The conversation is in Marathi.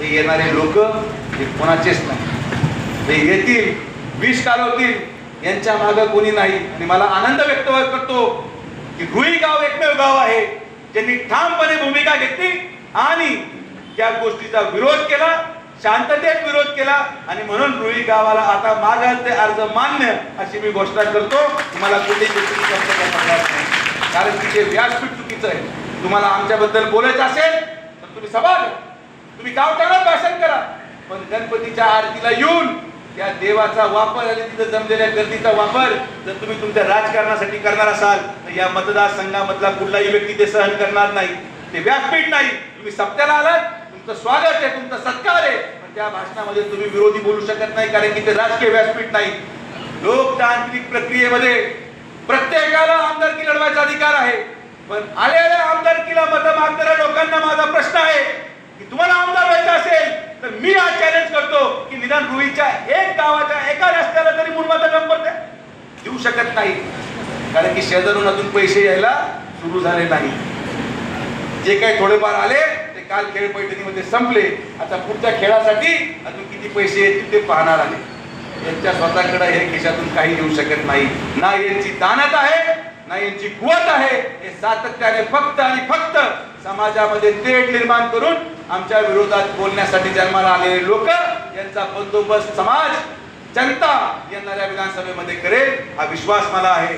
हे येणारे लोक हे कोणाचेच नाही. हे येतील विष कालवतील यांच्या मागं कोणी नाही. आणि मला आनंद व्यक्त करतो की रुई गाव एकमेव गाव आहे ज्यांनी ठामपणे भूमिका घेतली आणि त्या गोष्टीचा विरोध केला शांततेत विरोध केला. आणि म्हणून रुई गावाला आता मागाल ते अर्ज मान्य अशी मी घोषणा करतो. तुम्हाला कुठेही गोष्टी नाही. कारण तिचे व्यासपीठ चुकीचं आहे तुम्हाला आमच्याबद्दल बोलायचं असेल तर तुम्ही सभा घ्या. तुम्ही गावठाणात भाषण करा. पण गणपतीच्या आरतीला येऊन त्या देवाचा वापर आणि तिथं जमलेल्या गर्दीचा वापर जर तुम्ही तुमच्या राजकारणासाठी करणार असाल तर या मतदारसंघामधला कुठलाही व्यक्ती ते सहन करणार नाही. ते व्यासपीठ नाही. तुम्ही सप्त्याला आलात तुमचं स्वागत आहे तुमचा सत्कार आहे. पण त्या भाषणामध्ये तुम्ही विरोधी बोलू शकत नाही कारण की ते राजकीय व्यासपीठ नाही. लोकतांत्रिक प्रक्रियेमध्ये प्रत्येकाला आमदारकी लढवायचा अधिकार आहे. पण आलेल्या आमदारकीला मत मागणाऱ्या लोकांना माझा देऊ शकत नाही. कारण की शेजारून अजून पैसे यायला सुरू झाले नाही. जे काही थोडेफार आले ते काल खेळ बैठकीमध्ये संपले. आता पुढच्या खेळासाठी अजून किती पैसे येतील ते पाहणार आले. यांच्या स्वतःकडे हे खिशातून काही येऊ शकत नाही. ना यांची दानत आहे ना यांची कुवत आहे. हे सातत्याने फक्त आणि फक्त समाजामध्ये तेढ निर्माण करून आमच्या विरोधात बोलण्यासाठी जन्माला आलेले लोक यांचा बंदोबस्त समाज जनता येणाऱ्या विधानसभेमध्ये करेल हा विश्वास मला आहे.